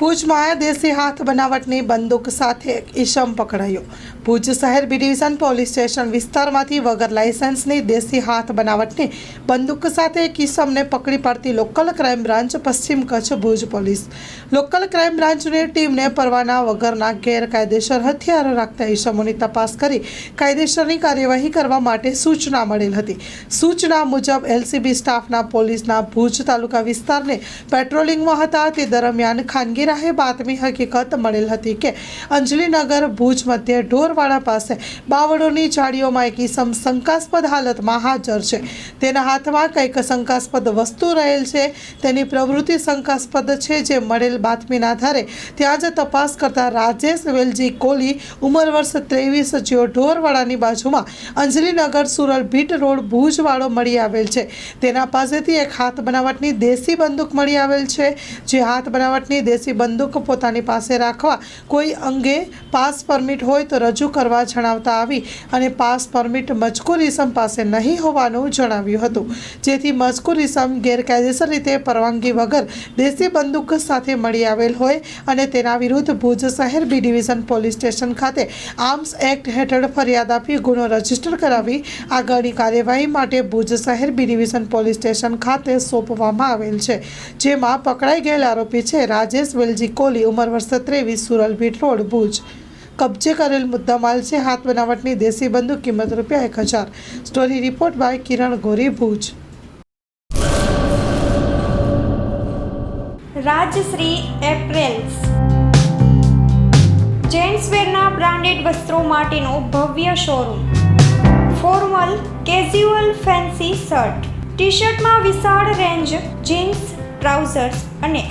ભુજમાં દેશી હાથ બનાવટની બંદૂક સાથે એક ઈસમ પકડાયો. ભુજ શહેર બી ડિવિઝન પોલીસ સ્ટેશન વિસ્તારમાંથી વગર લાયસન્સની દેશી હાથ બનાવટની બંદૂક સાથે એક ઈસમને પકડી પાડતી લોકલ ક્રાઇમ બ્રાન્ચ પશ્ચિમ Kutch Bhuj police. Local crime બ્રાન્ચની ટીમને પરવાના વગરના ગેરકાયદેસર હથિયારો રાખતા ઈસમોની તપાસ કરી કાયદેસરની કાર્યવાહી કરવા માટે સૂચના મળેલ હતી. સૂચના મુજબ એલસીબી સ્ટાફના પોલીસના ભુજ તાલુકા વિસ્તારને પેટ્રોલિંગમાં હતા. તે દરમિયાન ખાનગી રાહે બાતમી હકીકત મળેલ હતી કે અંજલીનગર ભુજ મધ્યે ઢોરવાડા પાસે બાવળોની જાળીઓમાં એક ઈસમ શંકાસ્પદ હાલતમાં હાજર છે. તેના હાથમાં કંઈક શંકાસ્પદ વસ્તુ રહેલ છે. તેની પ્રવૃત્તિ શંકાસ્પદ છે જે મળેલ બાતમીના આધારે ત્યાં જ તપાસ કરતા રાજેશ વેલજી કોલી ઉંમર વર્ષ ત્રેવીસ જેઓ ઢોરવાડાની બાજુમાં અંજલીનગર સુરલ ભીટ રોડ ભુજવાળો મળી આવેલ છે. તેના પાસેથી એક હાથ બનાવટની દેશી બંદૂક મળી આવેલ છે. જે હાથ બનાવટની દેશી બંદૂક પોતાની પાસે રાખવા કોઈ અંગે પાસ પરમિટ હોય તો રજૂ કરવા જણાવતા આવી અને પાસ પરમિટ મજકૂર ઇસમ પાસે નહીં હોવાનું જણાવ્યું હતું. જેથી મજકૂર ઇસમ ગેરકાયદેસર રીતે પરવાનગી વગર દેશી બંદૂક સાથે મળી આવેલ હોય અને તેના વિરુદ્ધ ભુજ શહેર બી ડિવિઝન પોલીસ સ્ટેશન ખાતે આર્મ્સ એક્ટ હેઠળ ફરિયાદ આપી ગુનો રજિસ્ટર કરાવી આગળની કાર્યવાહી માટે ભુજ શહેર બી ડિવિઝન પોલીસ સ્ટેશન ખાતે સોંપવામાં આવેલ છે. જેમાં પકડાઈ ગયેલ આરોપી છે, રાજેશ વેલજી કોહલી ઉંમર વર્ષ ત્રેવીસ સુરલભીટ રોડ, ભુજ. કબજે કરેલ મુદ્દામાલ છે, હાથ બનાવટની દેશી બંદૂક, કિંમત રૂપિયા એક હજાર. Story report by Kiran Gori, Bhuj. Rajshree apparels. જેન્ટ્સવેરના branded વસ્ત્રો માટેનો ભવ્ય showroom. Formal casual fancy shirt. T શર્ટમાં વિશાળ રેન્જ, જીન્સ, ટ્રાઉઝર્સ અને